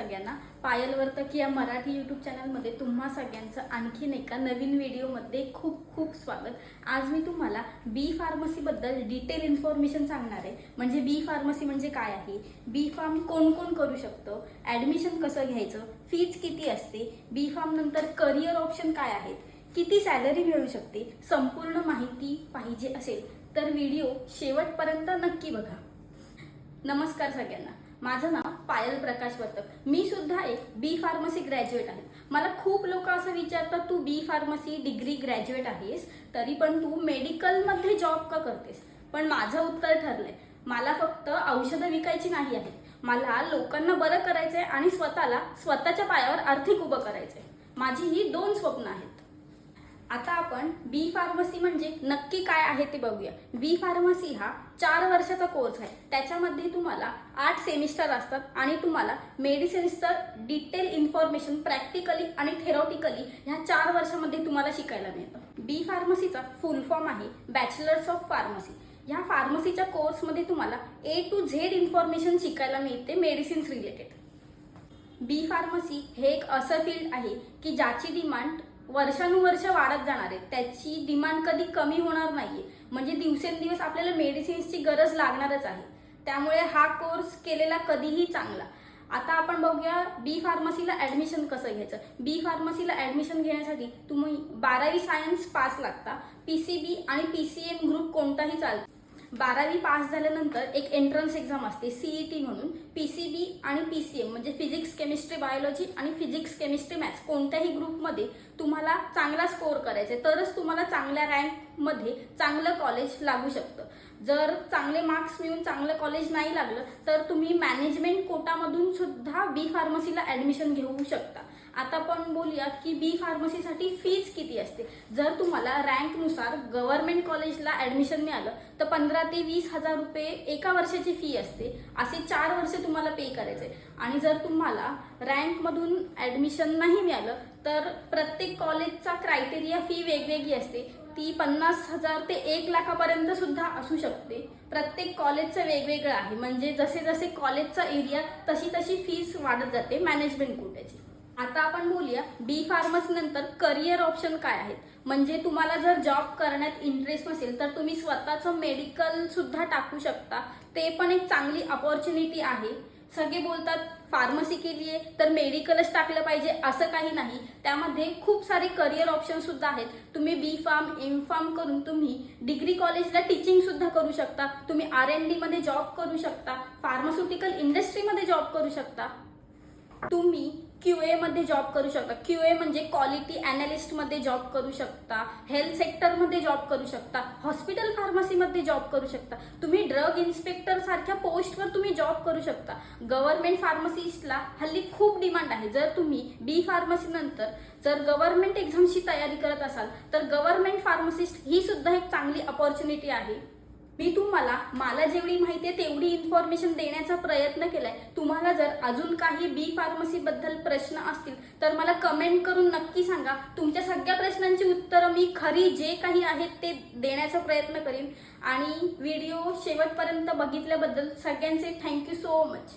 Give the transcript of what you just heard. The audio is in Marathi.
सगळ्यांना. पायल वर्तक या मराठी यूट्यूब चॅनलमध्ये तुम्हा सगळ्यांचं आणखीन एका नवीन व्हिडिओमध्ये खूप खूप स्वागत. आज मी तुम्हाला बी फार्मसीबद्दल डिटेल इन्फॉर्मेशन सांगणार आहे. म्हणजे बी फार्मसी म्हणजे काय आहे? बी फार्म कोण कोण करू शकतं? ॲडमिशन कसं घ्यायचं? फीज किती असते? बी फार्म नंतर करिअर ऑप्शन काय आहेत? किती सॅलरी मिळू शकते? संपूर्ण माहिती पाहिजे असेल तर व्हिडिओ शेवटपर्यंत नक्की बघा. नमस्कार सगळ्यांना. माझं नाव पायल प्रकाश वर्तक. मी सुद्धा एक बी फार्मसी ग्रॅज्युएट आहे. मला खूप लोक असं विचारतात तू बी फार्मसी डिग्री ग्रॅज्युएट आहेस तरी पण तू मेडिकलमध्ये जॉब का करतेस? पण माझं उत्तर ठरलंय. मला फक्त औषधं विकायची नाही आहे मला लोकांना बरं करायचंय आणि स्वतःला स्वतःच्या पायावर आर्थिक उभं करायचंय. माझी ही दोन स्वप्न आहेत. आता आपण बी फार्मसी म्हणजे नक्की काय आहे ते बघूया. बी फार्मसी हा चार वर्षाचा कोर्स आहे. त्याच्यामध्ये तुम्हाला आठ सेमिस्टर असतात आणि तुम्हाला मेडिसिन्सचं डिटेल इन्फॉर्मेशन प्रॅक्टिकली आणि थेरॉटिकली ह्या चार वर्षामध्ये तुम्हाला शिकायला मिळतं. बी फार्मसीचा फुल फॉर्म आहे बॅचलर्स ऑफ फार्मसी ह्या फार्मसीच्या कोर्समध्ये तुम्हाला ए टू झेड इन्फॉर्मेशन शिकायला मिळते मेडिसिन्स रिलेटेड बी फार्मसी हे एक असं फील्ड आहे की ज्याची डिमांड वर्षानुवर्ष वाढत जाणार आहे. त्याची डिमांड कधी कमी होणार नाहीये. म्हणजे दिवसेंदिवस आपल्याला मेडिसिन्सची गरज लागणारच आहे. त्यामुळे हा कोर्स केलेला कधीही चांगला. आता आपण बघूया बी फार्मसीला ऍडमिशन कसं घ्यायचं. बी फार्मसीला ऍडमिशन घेण्यासाठी तुम्ही बारावी सायन्स पास लागता. पी सी बी आणि पी सी एम ग्रुप कोणताही चालतो. बारावी पास झाल्यानंतर एक एंट्रन्स एक्झाम असते सीईटी म्हणून. पी सी बी आणि पी सी एम म्हणजे फिजिक्स केमिस्ट्री बायोलॉजी आणि फिजिक्स केमिस्ट्री मॅथ्स कोणत्याही ग्रुपमध्ये तुम्हाला चांगला स्कोअर करायचा आहे तरच तुम्हाला चांगल्या रँकमध्ये चांगलं कॉलेज लागू शकतं. जर चांगले मार्क्स मिळून चांगलं कॉलेज नाही लागलं तर तुम्ही मॅनेजमेंट कोटामधून सुद्धा बी फार्मसीला ॲडमिशन घेऊ शकता. आता आपण बोलूया की बी फार्मसीसाठी फीज किती असते? जर तुम्हाला रँकनुसार गव्हर्नमेंट कॉलेजला ॲडमिशन मिळालं तर पंधरा ते वीस हजार रुपये एका वर्षाची फी असते. असे चार वर्ष तुम्हाला पे करायचे. आणि जर तुम्हाला रँकमधून ॲडमिशन नाही मिळालं तर प्रत्येक कॉलेजचा क्रायटेरिया फी वेगवेगळी असते. ती पन्नास हजार ते एक लाखापर्यंत सुद्धा असू शकते. प्रत्येक कॉलेजचं वेगवेगळं आहे. म्हणजे जसे जसे कॉलेजचा एरिया तशी तशी फीस वाढत जाते मॅनेजमेंट कोट्याची. आता आपण बोलूया बी फार्मसी नंतर करिअर ऑप्शन काय आहेत? म्हणजे तुम्हाला जर जॉब करण्यात इंटरेस्ट नसेल तर तुम्ही स्वतःचं मेडिकल सुद्धा टाकू शकता. ते पण एक चांगली अपॉर्च्युनिटी आहे. सगळे बोलतात फार्मसी केली आहे तर मेडिकलच टाकलं पाहिजे असं काही नाही. त्यामध्ये खूप सारे करिअर ऑप्शन सुद्धा आहेत. तुम्ही बी फार्म एम फार्म करून तुम्ही डिग्री कॉलेजला टीचिंग सुद्धा करू शकता. तुम्ही आर एन डी मध्ये जॉब करू शकता. फार्मास्युटिकल इंडस्ट्रीमध्ये जॉब करू शकता. तुम्ही क्यू एमध्ये मध्ये जॉब करू शकता. क्यू ए म्हणजे क्वालिटी अनालिस्टमध्ये जॉब करू शकता. हेल्थ सेक्टरमध्ये जॉब करू शकता. हॉस्पिटल फार्मसीमध्ये जॉब करू शकता. तुम्ही ड्रग इन्स्पेक्टर सारख्या पोस्टवर तुम्ही जॉब करू शकता. गव्हर्नमेंट फार्मसिस्टला हल्ली खूप डिमांड आहे. जर तुम्ही बी फार्मसी नंतर जर गव्हर्नमेंट एक्झामची तयारी करत असाल तर गव्हर्नमेंट फार्मसिस्ट ही सुद्धा एक चांगली अपॉर्च्युनिटी आहे. मी तुम्हाला मला जेवढी माहिती आहे तेवढी इन्फॉर्मेशन देण्याचा प्रयत्न केलाय. तुम्हाला जर अजून काही बी फार्मसी बद्दल प्रश्न असतील तर मला कमेंट करून नक्की सांगा. तुमच्या सगळ्या प्रश्नांची उत्तरं मी खरी जे काही आहेत ते देण्याचा प्रयत्न करीन. आणि व्हिडिओ शेवटपर्यंत बघितल्याबद्दल सगळ्यांचे थँक्यू सो मच